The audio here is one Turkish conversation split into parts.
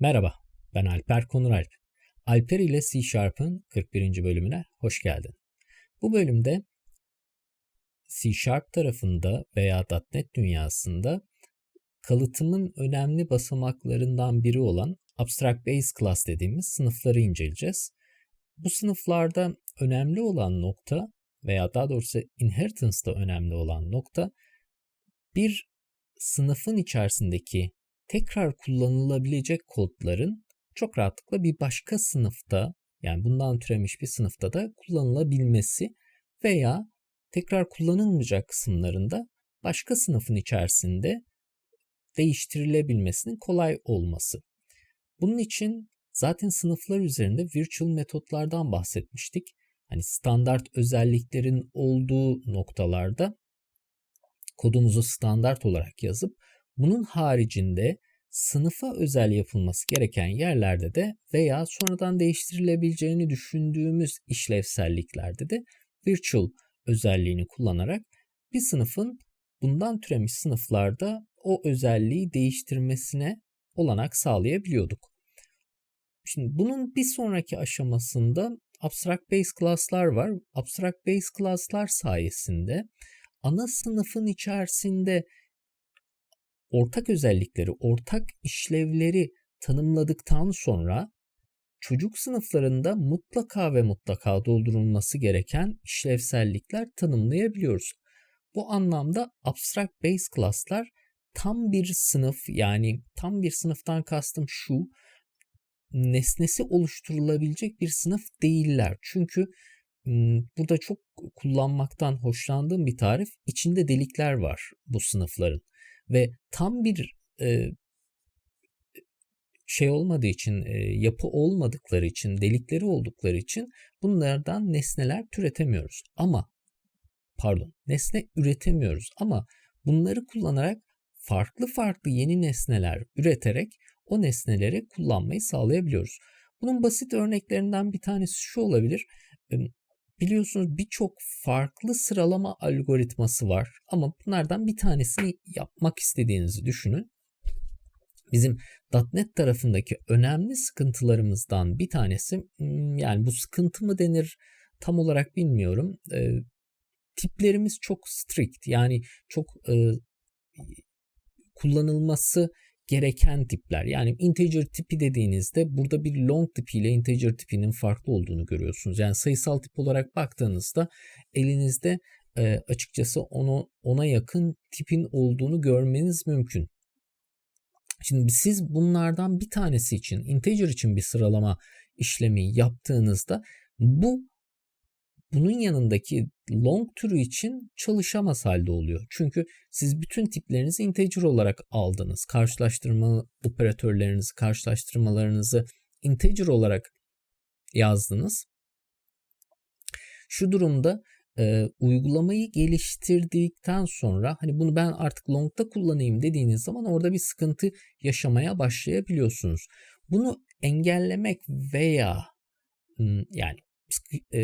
Merhaba, ben Alper Konuralp. Alper ile C Sharp'ın 41. bölümüne hoş geldin. Bu bölümde C Sharp tarafında veya .NET dünyasında kalıtımın önemli basamaklarından biri olan Abstract Base Class dediğimiz sınıfları inceleyeceğiz. Bu sınıflarda önemli olan nokta veya daha doğrusu inheritance'da önemli olan nokta bir sınıfın içerisindeki tekrar kullanılabilecek kodların çok rahatlıkla bir başka sınıfta yani bundan türemiş bir sınıfta da kullanılabilmesi veya tekrar kullanılmayacak kısımlarında başka sınıfın içerisinde değiştirilebilmesinin kolay olması. Bunun için zaten sınıflar üzerinde virtual metotlardan bahsetmiştik. Hani standart özelliklerin olduğu noktalarda kodumuzu standart olarak yazıp bunun haricinde sınıfa özel yapılması gereken yerlerde de veya sonradan değiştirilebileceğini düşündüğümüz işlevselliklerde de virtual özelliğini kullanarak bir sınıfın bundan türemiş sınıflarda o özelliği değiştirmesine olanak sağlayabiliyorduk. Şimdi bunun bir sonraki aşamasında abstract base class'lar var. Abstract base class'lar sayesinde ana sınıfın içerisinde ortak özellikleri, ortak işlevleri tanımladıktan sonra çocuk sınıflarında mutlaka ve mutlaka doldurulması gereken işlevsellikler tanımlayabiliyoruz. Bu anlamda abstract base class'lar tam bir sınıf yani tam bir sınıftan kastım şu nesnesi oluşturulabilecek bir sınıf değiller. Çünkü burada çok kullanmaktan hoşlandığım bir tarif içinde delikler var bu sınıfların ve tam bir e, şey olmadığı için, e, yapı olmadıkları için, delikleri oldukları için bunlardan nesneler türetemiyoruz. Ama pardon, nesne üretemiyoruz ama bunları kullanarak farklı farklı yeni nesneler üreterek o nesneleri kullanmayı sağlayabiliyoruz. Bunun basit örneklerinden bir tanesi şu olabilir biliyorsunuz birçok farklı sıralama algoritması var ama bunlardan bir tanesini yapmak istediğinizi düşünün. Bizim .NET tarafındaki önemli sıkıntılarımızdan bir tanesi hmm, yani bu sıkıntı mı denir tam olarak bilmiyorum. E, tiplerimiz çok strict yani çok e, kullanılması gereken tipler. Yani integer tipi dediğinizde burada bir long tipi ile integer tipinin farklı olduğunu görüyorsunuz. Yani sayısal tip olarak baktığınızda elinizde e, açıkçası onu ona yakın tipin olduğunu görmeniz mümkün. Şimdi siz bunlardan bir tanesi için integer için bir sıralama işlemi yaptığınızda bu bunun yanındaki long türü için çalışamaz halde oluyor. Çünkü siz bütün tiplerinizi integer olarak aldınız. Karşılaştırma operatörlerinizi, karşılaştırmalarınızı integer olarak yazdınız. Şu durumda e, uygulamayı geliştirdikten sonra hani bunu ben artık long'da kullanayım dediğiniz zaman orada bir sıkıntı yaşamaya başlayabiliyorsunuz. Bunu engellemek veya yani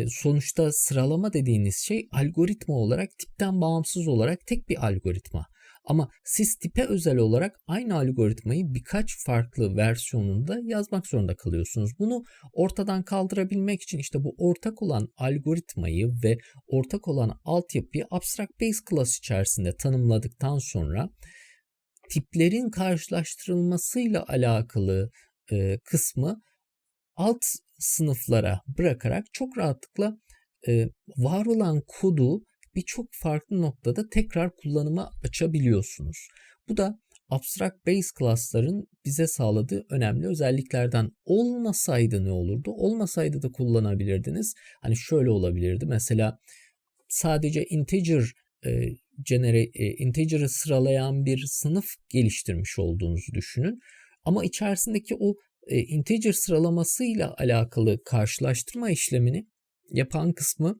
sonuçta sıralama dediğiniz şey algoritma olarak tipten bağımsız olarak tek bir algoritma. Ama siz tipe özel olarak aynı algoritmayı birkaç farklı versiyonunda yazmak zorunda kalıyorsunuz. Bunu ortadan kaldırabilmek için işte bu ortak olan algoritmayı ve ortak olan altyapıyı abstract base class içerisinde tanımladıktan sonra tiplerin karşılaştırılmasıyla alakalı e, kısmı alt sınıflara bırakarak çok rahatlıkla e, var olan kodu birçok farklı noktada tekrar kullanıma açabiliyorsunuz. Bu da abstract base class'ların bize sağladığı önemli özelliklerden olmasaydı ne olurdu? Olmasaydı da kullanabilirdiniz. Hani şöyle olabilirdi. Mesela sadece integer e, genere, e, integer'ı sıralayan bir sınıf geliştirmiş olduğunuzu düşünün. Ama içerisindeki o e, integer sıralamasıyla alakalı karşılaştırma işlemini yapan kısmı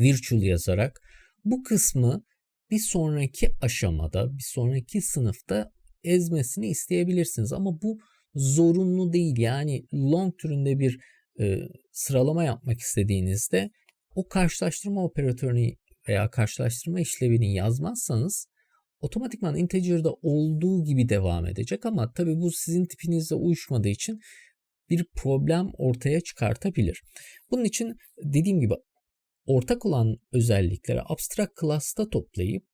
virtual yazarak bu kısmı bir sonraki aşamada, bir sonraki sınıfta ezmesini isteyebilirsiniz. Ama bu zorunlu değil. Yani long türünde bir e, sıralama yapmak istediğinizde o karşılaştırma operatörünü veya karşılaştırma işlevini yazmazsanız otomatikman integer'da olduğu gibi devam edecek ama tabii bu sizin tipinizle uyuşmadığı için bir problem ortaya çıkartabilir. Bunun için dediğim gibi ortak olan özellikleri abstract class'ta toplayıp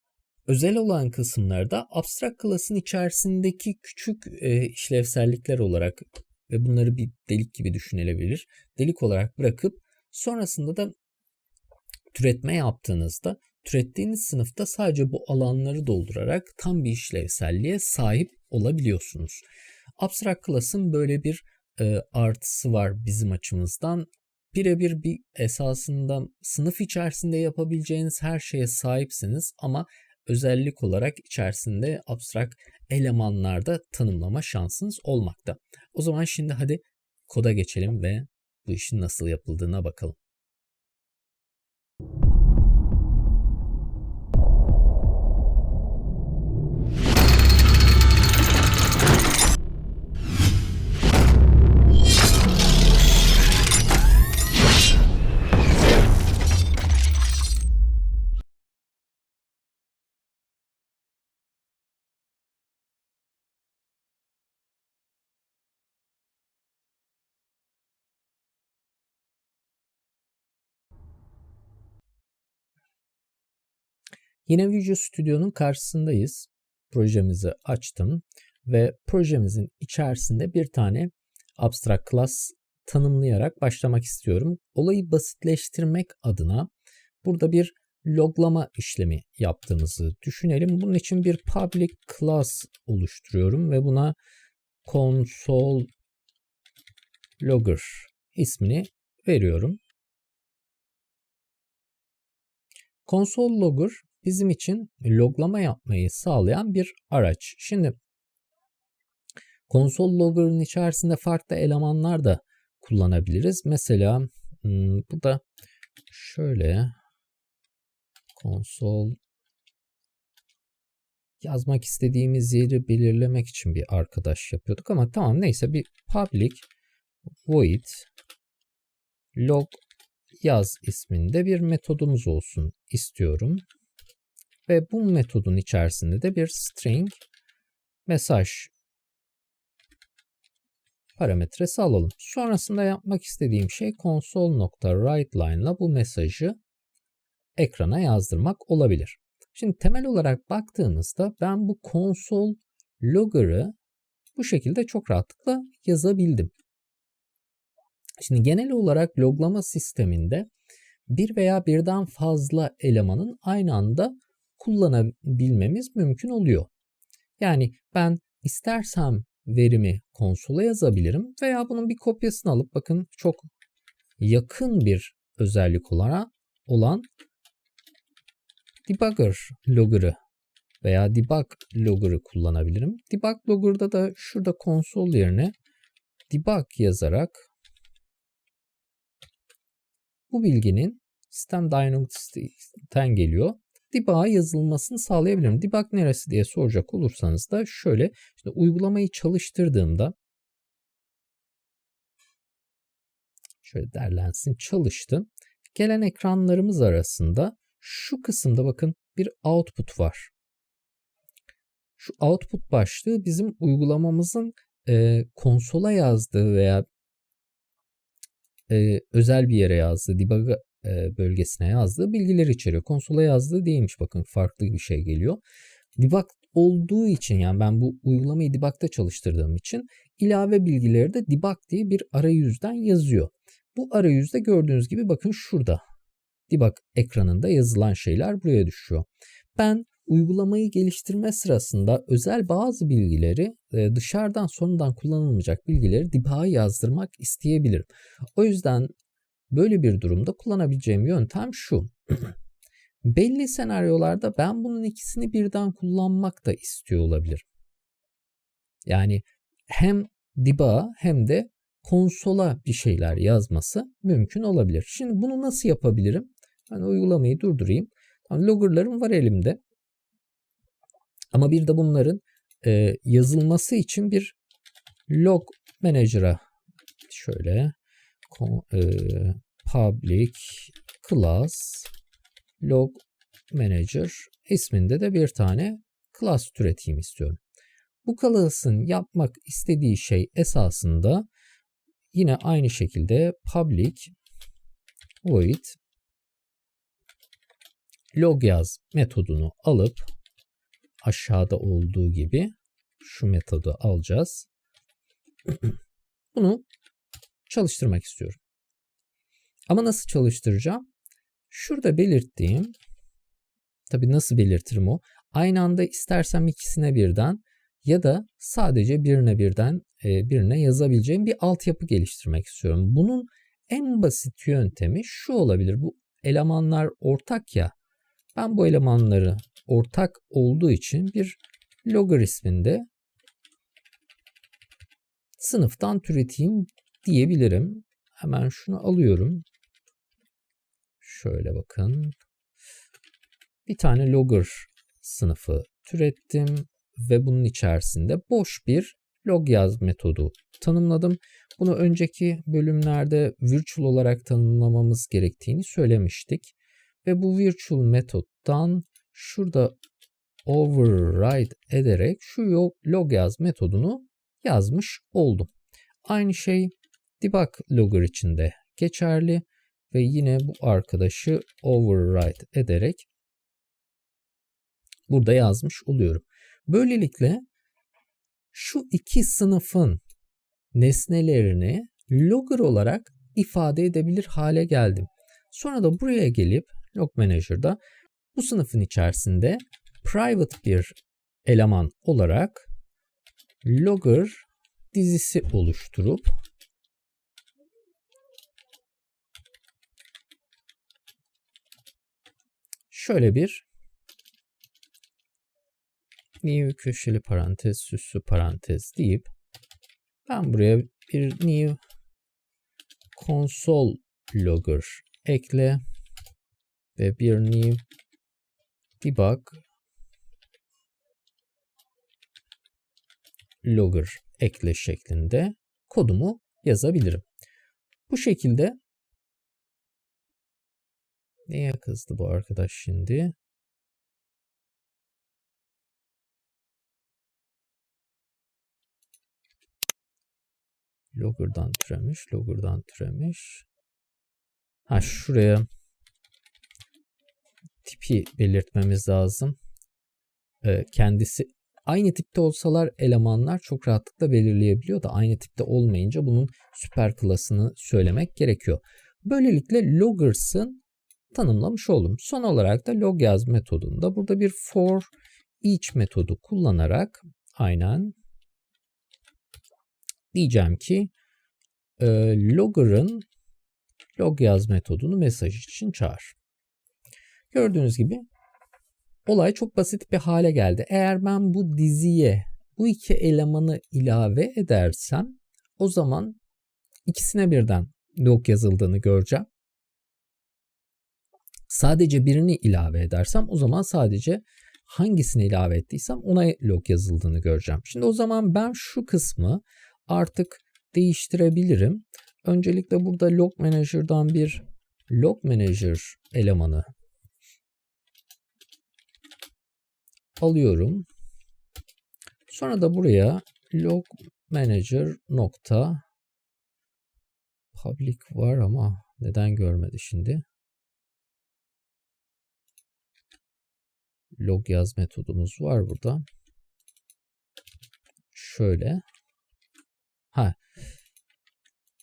özel olan kısımları da abstract class'ın içerisindeki küçük e, işlevsellikler olarak ve bunları bir delik gibi düşünülebilir. Delik olarak bırakıp sonrasında da türetme yaptığınızda türettiğiniz sınıfta sadece bu alanları doldurarak tam bir işlevselliğe sahip olabiliyorsunuz. Abstract Class'ın böyle bir e, artısı var bizim açımızdan. Birebir bir esasında sınıf içerisinde yapabileceğiniz her şeye sahipsiniz ama özellik olarak içerisinde abstrak elemanlarda tanımlama şansınız olmakta. O zaman şimdi hadi koda geçelim ve bu işin nasıl yapıldığına bakalım. Yine Visual Studio'nun karşısındayız. Projemizi açtım ve projemizin içerisinde bir tane abstract class tanımlayarak başlamak istiyorum. Olayı basitleştirmek adına burada bir loglama işlemi yaptığımızı düşünelim. Bunun için bir public class oluşturuyorum ve buna console logger ismini veriyorum. Console logger bizim için loglama yapmayı sağlayan bir araç. Şimdi konsol logger'ın içerisinde farklı elemanlar da kullanabiliriz. Mesela hmm, bu da şöyle konsol yazmak istediğimiz yeri belirlemek için bir arkadaş yapıyorduk ama tamam neyse bir public void log yaz isminde bir metodumuz olsun istiyorum. Ve bu metodun içerisinde de bir string mesaj parametresi alalım. Sonrasında yapmak istediğim şey console.writeLine ile bu mesajı ekrana yazdırmak olabilir. Şimdi temel olarak baktığımızda ben bu console logger'ı bu şekilde çok rahatlıkla yazabildim. Şimdi genel olarak loglama sisteminde bir veya birden fazla elemanın aynı anda kullanabilmemiz mümkün oluyor. Yani ben istersem verimi konsola yazabilirim veya bunun bir kopyasını alıp bakın çok yakın bir özellik olarak olan debugger logger'ı veya debug logger'ı kullanabilirim. Debug logger'da da şurada konsol yerine debug yazarak bu bilginin System Dynamics'ten geliyor debug'a yazılmasını sağlayabilirim. Debug neresi diye soracak olursanız da şöyle işte uygulamayı çalıştırdığımda şöyle derlensin çalıştı. Gelen ekranlarımız arasında şu kısımda bakın bir output var. Şu output başlığı bizim uygulamamızın e, konsola yazdığı veya e, özel bir yere yazdığı, debug e, bölgesine yazdığı bilgileri içeriyor. Konsola yazdığı değilmiş bakın farklı bir şey geliyor. Debug olduğu için yani ben bu uygulamayı debug'da çalıştırdığım için ilave bilgileri de debug diye bir arayüzden yazıyor. Bu arayüzde gördüğünüz gibi bakın şurada debug ekranında yazılan şeyler buraya düşüyor. Ben uygulamayı geliştirme sırasında özel bazı bilgileri e, dışarıdan sonradan kullanılmayacak bilgileri debug'a yazdırmak isteyebilirim. O yüzden Böyle bir durumda kullanabileceğim yöntem şu. Belli senaryolarda ben bunun ikisini birden kullanmak da istiyor olabilirim. Yani hem debug'a hem de konsola bir şeyler yazması mümkün olabilir. Şimdi bunu nasıl yapabilirim? Ben uygulamayı durdurayım. Loggerlarım var elimde. Ama bir de bunların e, yazılması için bir log manager'a şöyle e, public class log manager isminde de bir tane class türeteyim istiyorum. Bu class'ın yapmak istediği şey esasında yine aynı şekilde public void log yaz metodunu alıp aşağıda olduğu gibi şu metodu alacağız. Bunu çalıştırmak istiyorum. Ama nasıl çalıştıracağım? Şurada belirttiğim tabi nasıl belirtirim o? Aynı anda istersem ikisine birden ya da sadece birine birden e, birine yazabileceğim bir altyapı geliştirmek istiyorum. Bunun en basit yöntemi şu olabilir. Bu elemanlar ortak ya. Ben bu elemanları ortak olduğu için bir logaritminde sınıftan türeteyim diyebilirim. Hemen şunu alıyorum. Şöyle bakın. Bir tane logger sınıfı türettim ve bunun içerisinde boş bir log yaz metodu tanımladım. Bunu önceki bölümlerde virtual olarak tanımlamamız gerektiğini söylemiştik. Ve bu virtual metottan şurada override ederek şu log yaz metodunu yazmış oldum. Aynı şey debug logger için de geçerli ve yine bu arkadaşı override ederek burada yazmış oluyorum. Böylelikle şu iki sınıfın nesnelerini logger olarak ifade edebilir hale geldim. Sonra da buraya gelip log manager'da bu sınıfın içerisinde private bir eleman olarak logger dizisi oluşturup şöyle bir new köşeli parantez süslü parantez deyip ben buraya bir new console logger ekle ve bir new debug logger ekle şeklinde kodumu yazabilirim. Bu şekilde neye kızdı bu arkadaş şimdi? Logger'dan türemiş, logger'dan türemiş. Ha şuraya tipi belirtmemiz lazım. Ee, kendisi aynı tipte olsalar elemanlar çok rahatlıkla belirleyebiliyor da aynı tipte olmayınca bunun süper klasını söylemek gerekiyor. Böylelikle loggers'ın tanımlamış oldum. Son olarak da log yaz metodunda burada bir for each metodu kullanarak aynen diyeceğim ki e, logger'ın log yaz metodunu mesaj için çağır. Gördüğünüz gibi olay çok basit bir hale geldi. Eğer ben bu diziye bu iki elemanı ilave edersem o zaman ikisine birden log yazıldığını göreceğim. Sadece birini ilave edersem o zaman sadece hangisini ilave ettiysem ona log yazıldığını göreceğim. Şimdi o zaman ben şu kısmı artık değiştirebilirim. Öncelikle burada log manager'dan bir log manager elemanı alıyorum. Sonra da buraya log manager nokta public var ama neden görmedi şimdi? Log yaz metodumuz var burada. Şöyle. Ha.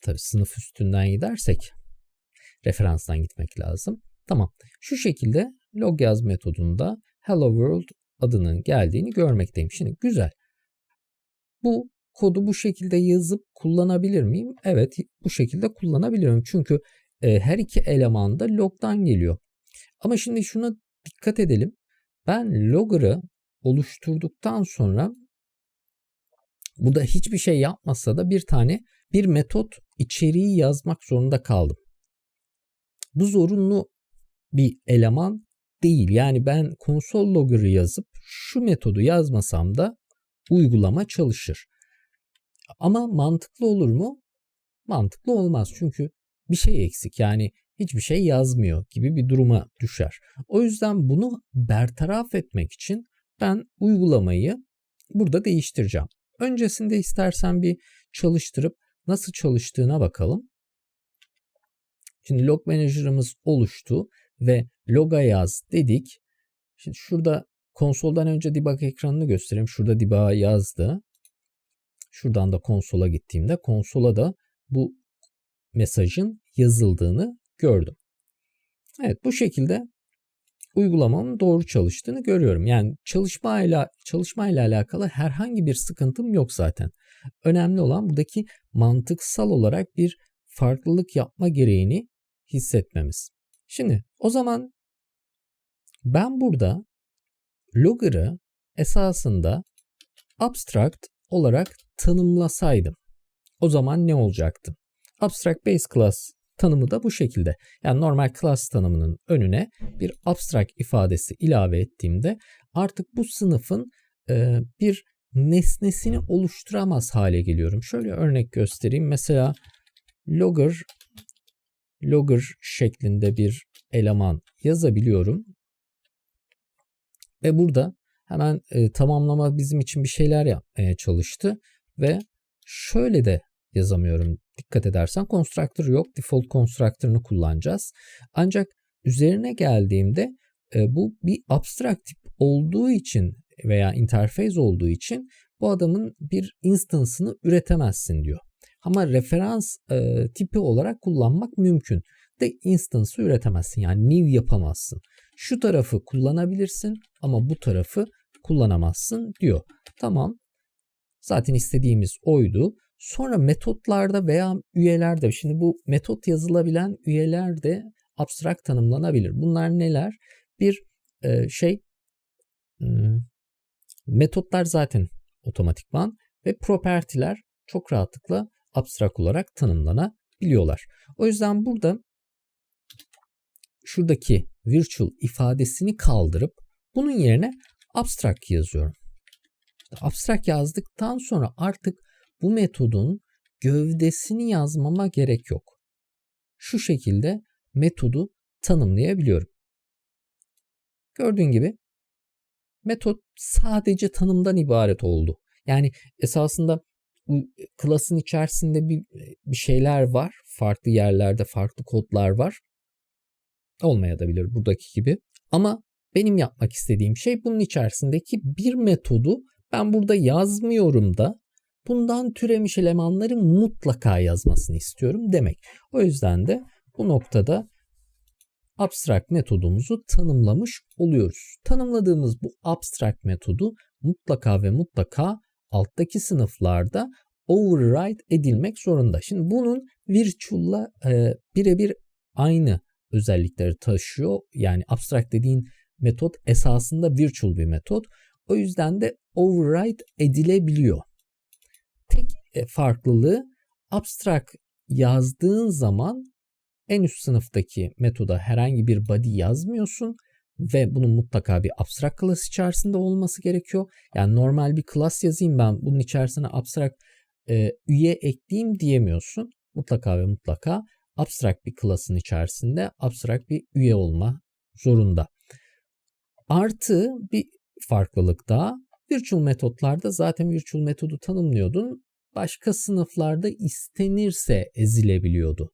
Tabii sınıf üstünden gidersek referanstan gitmek lazım. Tamam. Şu şekilde log yaz metodunda hello world adının geldiğini görmekteyim. Şimdi güzel. Bu kodu bu şekilde yazıp kullanabilir miyim? Evet bu şekilde kullanabilirim. Çünkü e, her iki eleman da log'dan geliyor. Ama şimdi şuna dikkat edelim. Ben logger'ı oluşturduktan sonra burada hiçbir şey yapmasa da bir tane bir metot içeriği yazmak zorunda kaldım. Bu zorunlu bir eleman değil. Yani ben konsol logger'ı yazıp şu metodu yazmasam da uygulama çalışır. Ama mantıklı olur mu? Mantıklı olmaz çünkü bir şey eksik yani hiçbir şey yazmıyor gibi bir duruma düşer. O yüzden bunu bertaraf etmek için ben uygulamayı burada değiştireceğim. Öncesinde istersen bir çalıştırıp nasıl çalıştığına bakalım. Şimdi log manager'ımız oluştu ve loga yaz dedik. Şimdi şurada konsoldan önce debug ekranını göstereyim. Şurada debug yazdı. Şuradan da konsola gittiğimde konsola da bu mesajın yazıldığını gördüm. Evet bu şekilde uygulamamın doğru çalıştığını görüyorum. Yani çalışmayla çalışmayla alakalı herhangi bir sıkıntım yok zaten. Önemli olan buradaki mantıksal olarak bir farklılık yapma gereğini hissetmemiz. Şimdi o zaman ben burada logger'ı esasında abstract olarak tanımlasaydım o zaman ne olacaktı? Abstract base class tanımı da bu şekilde. Yani normal class tanımının önüne bir abstract ifadesi ilave ettiğimde artık bu sınıfın e, bir nesnesini oluşturamaz hale geliyorum. Şöyle örnek göstereyim. Mesela logger logger şeklinde bir eleman yazabiliyorum. Ve burada hemen e, tamamlama bizim için bir şeyler yapmaya çalıştı ve şöyle de yazamıyorum. Dikkat edersen constructor yok. Default constructor'ını kullanacağız. Ancak üzerine geldiğimde e, bu bir abstract tip olduğu için veya interface olduğu için bu adamın bir instance'ını üretemezsin diyor. Ama referans e, tipi olarak kullanmak mümkün. De instance'ı üretemezsin. Yani new yapamazsın. Şu tarafı kullanabilirsin ama bu tarafı kullanamazsın diyor. Tamam. Zaten istediğimiz oydu. Sonra metotlarda veya üyelerde şimdi bu metot yazılabilen üyeler de abstrakt tanımlanabilir. Bunlar neler? Bir e, şey metotlar zaten otomatikman ve propertiler çok rahatlıkla abstrak olarak tanımlanabiliyorlar. O yüzden burada şuradaki virtual ifadesini kaldırıp bunun yerine abstract yazıyorum. Abstract yazdıktan sonra artık bu metodun gövdesini yazmama gerek yok. Şu şekilde metodu tanımlayabiliyorum. Gördüğün gibi metot sadece tanımdan ibaret oldu. Yani esasında klasın içerisinde bir, bir şeyler var. Farklı yerlerde farklı kodlar var. Olmayabilir buradaki gibi. Ama benim yapmak istediğim şey bunun içerisindeki bir metodu ben burada yazmıyorum da bundan türemiş elemanları mutlaka yazmasını istiyorum demek. O yüzden de bu noktada abstract metodumuzu tanımlamış oluyoruz. Tanımladığımız bu abstract metodu mutlaka ve mutlaka alttaki sınıflarda override edilmek zorunda. Şimdi bunun virtual'la e, birebir aynı özellikleri taşıyor. Yani abstract dediğin metot esasında virtual bir metot. O yüzden de override edilebiliyor. E, farklılığı abstract yazdığın zaman en üst sınıftaki metoda herhangi bir body yazmıyorsun ve bunun mutlaka bir abstract class içerisinde olması gerekiyor. Yani normal bir class yazayım ben bunun içerisine abstract e, üye ekleyeyim diyemiyorsun. Mutlaka ve mutlaka abstract bir class'ın içerisinde abstract bir üye olma zorunda. Artı bir farklılık daha virtual metotlarda zaten virtual metodu tanımlıyordun. Başka sınıflarda istenirse ezilebiliyordu.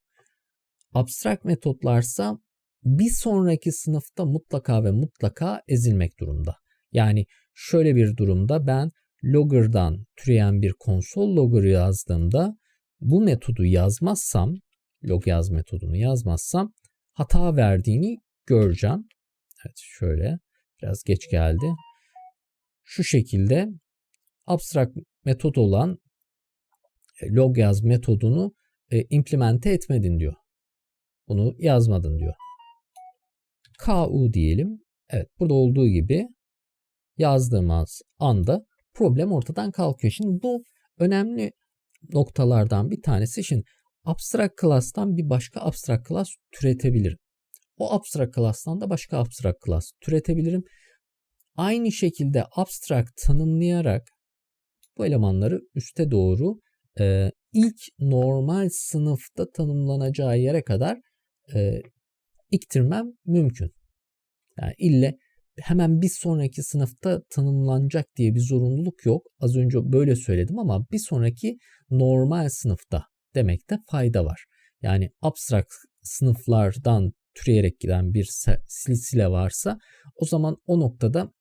Abstract metotlarsa bir sonraki sınıfta mutlaka ve mutlaka ezilmek durumda. Yani şöyle bir durumda ben logger'dan türeyen bir konsol logger yazdığımda bu metodu yazmazsam, log yaz metodunu yazmazsam hata verdiğini göreceğim. Evet şöyle biraz geç geldi. Şu şekilde abstract metot olan log yaz metodunu e, implemente etmedin diyor. Bunu yazmadın diyor. KU diyelim. Evet burada olduğu gibi yazdığımız anda problem ortadan kalkıyor. Şimdi bu önemli noktalardan bir tanesi. Şimdi abstract class'tan bir başka abstract class türetebilirim. O abstract class'tan da başka abstract class türetebilirim. Aynı şekilde abstract tanımlayarak bu elemanları üste doğru e, ilk normal sınıfta tanımlanacağı yere kadar e, iktirmem mümkün. Yani ille hemen bir sonraki sınıfta tanımlanacak diye bir zorunluluk yok. Az önce böyle söyledim ama bir sonraki normal sınıfta demekte fayda var. Yani abstrakt sınıflardan türeyerek giden bir silsile varsa o zaman o noktada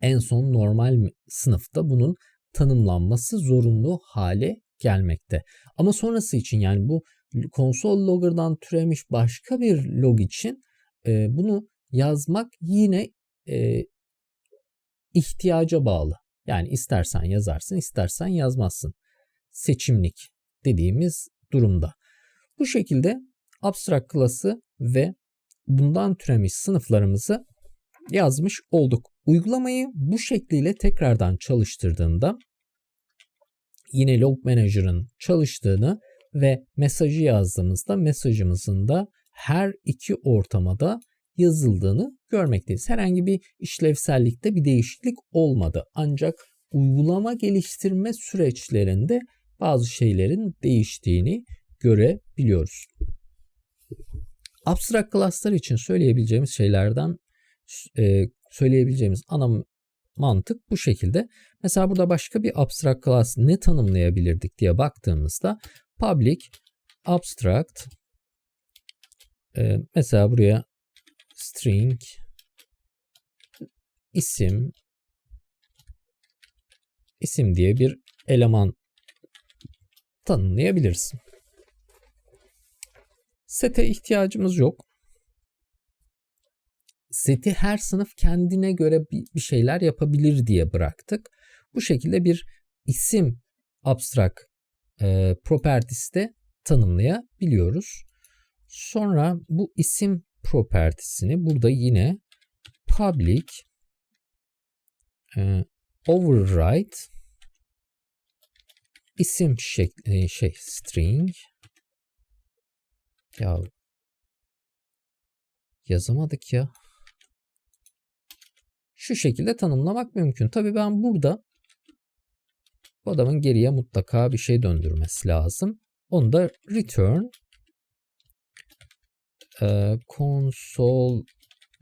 en son normal sınıfta bunun tanımlanması zorunlu hale gelmekte. Ama sonrası için yani bu konsol logger'dan türemiş başka bir log için e, bunu yazmak yine e, ihtiyaca bağlı. Yani istersen yazarsın, istersen yazmazsın. Seçimlik dediğimiz durumda. Bu şekilde abstract klası ve bundan türemiş sınıflarımızı yazmış olduk. Uygulamayı bu şekliyle tekrardan çalıştırdığında yine log manager'ın çalıştığını ve mesajı yazdığımızda mesajımızın da her iki ortamada yazıldığını görmekteyiz. Herhangi bir işlevsellikte bir değişiklik olmadı. Ancak uygulama geliştirme süreçlerinde bazı şeylerin değiştiğini görebiliyoruz. Abstract class'lar için söyleyebileceğimiz şeylerden söyleyebileceğimiz ana mantık bu şekilde. Mesela burada başka bir abstract class ne tanımlayabilirdik diye baktığımızda public abstract e, mesela buraya string isim isim diye bir eleman tanımlayabiliriz. Sete ihtiyacımız yok. Seti her sınıf kendine göre bir şeyler yapabilir diye bıraktık. Bu şekilde bir isim abstract e, properties de tanımlayabiliyoruz. Sonra bu isim propertiesini burada yine public e, override isim şekli şey string ya yazamadık ya. Şu şekilde tanımlamak mümkün. Tabii ben burada bu adamın geriye mutlaka bir şey döndürmesi lazım. Onu da return e, console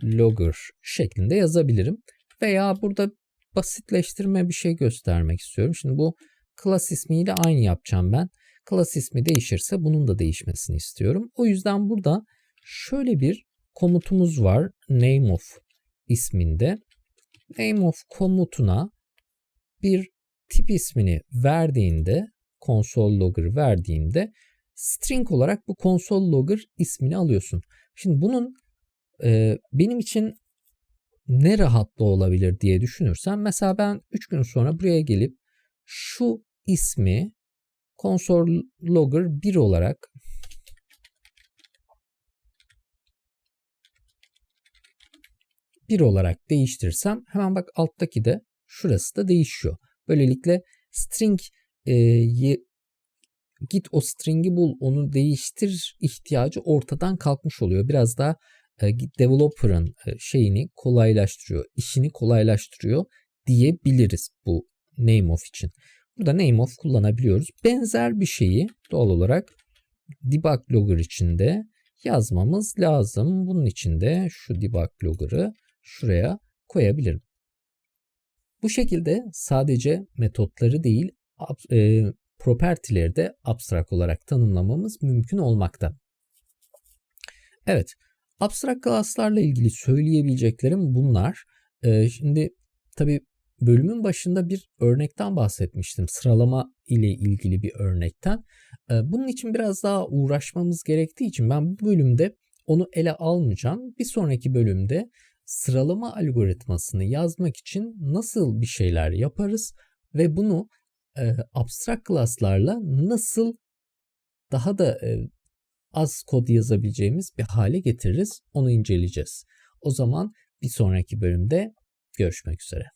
logger şeklinde yazabilirim. Veya burada basitleştirme bir şey göstermek istiyorum. Şimdi bu class ismiyle aynı yapacağım ben. Class ismi değişirse bunun da değişmesini istiyorum. O yüzden burada şöyle bir komutumuz var. Name of isminde. Name of komutuna bir tip ismini verdiğinde console logger verdiğinde string olarak bu console logger ismini alıyorsun. Şimdi bunun e, benim için ne rahatlı olabilir diye düşünürsen mesela ben 3 gün sonra buraya gelip şu ismi console logger 1 olarak bir olarak değiştirsem hemen bak alttaki de şurası da değişiyor. Böylelikle string e, git o string'i bul onu değiştir ihtiyacı ortadan kalkmış oluyor. Biraz daha e, developer'ın e, şeyini kolaylaştırıyor, işini kolaylaştırıyor diyebiliriz bu name of için. Burada name of kullanabiliyoruz. Benzer bir şeyi doğal olarak debug logger içinde yazmamız lazım. Bunun için de şu debug logger'ı şuraya koyabilirim. Bu şekilde sadece metotları değil e, propertileri de abstrak olarak tanımlamamız mümkün olmakta. Evet, abstrak class'larla ilgili söyleyebileceklerim bunlar. Ee, şimdi tabi bölümün başında bir örnekten bahsetmiştim. Sıralama ile ilgili bir örnekten. Ee, bunun için biraz daha uğraşmamız gerektiği için ben bu bölümde onu ele almayacağım. Bir sonraki bölümde sıralama algoritmasını yazmak için nasıl bir şeyler yaparız ve bunu e, abstract class'larla nasıl daha da e, az kod yazabileceğimiz bir hale getiririz. Onu inceleyeceğiz. O zaman bir sonraki bölümde görüşmek üzere.